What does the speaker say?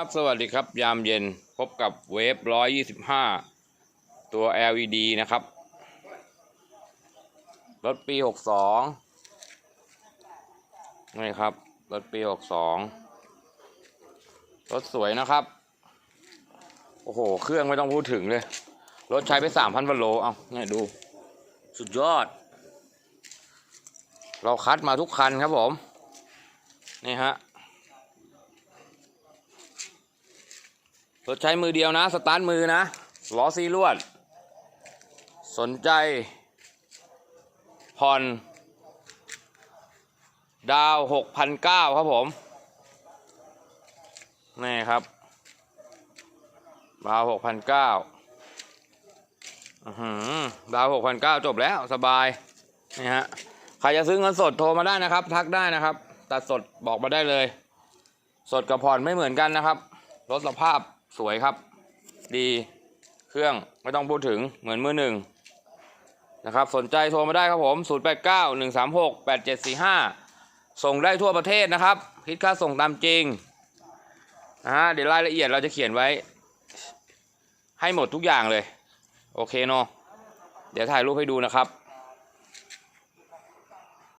ครับสวัสดีครับ ยามเย็นพบกับเวฟร้อยยี่สิบห้าตัว LED นะครับ รถปีหกสองนี่ครับ รถปีหกสองรถสวยนะครับ โอ้โห เครื่องไม่ต้องพูดถึงเลย รถใช้ไปสามพันวัลโล เอาเนี่ยดู สุดยอด เราคัดมาทุกคันครับผม นี่ฮะ รถใช้มือเดียวนะ สตาร์ทมือนะ ล้อซีลวด สนใจ ผ่อน ดาวหกพันเก้าครับผม นี่ครับ ดาวหกพันเก้าดาวหกพันเก้าจบแล้วสบาย นี่ฮะ ใครจะซื้อเงินสดโทรมาได้นะครับ ทักได้นะครับ ตัดสดบอกมาได้เลย สดกับผ่อนไม่เหมือนกันนะครับรถสภาพ สวยครับ ดีเครื่องไม่ต้องพูดถึงเหมือนมือหนึ่งนะครับสนใจโทรมาได้ครับผม 0 8 9 1 3 6 8 7 4 5 ส่งได้ทั่วประเทศนะครับคิดค่าส่งตามจริงนะฮะเดี๋ยวรายละเอียดเราจะเขียนไว้ ให้หมดทุกอย่างเลย โอเคเนาะเดี๋ยวถ่ายรูปให้ดูนะครับ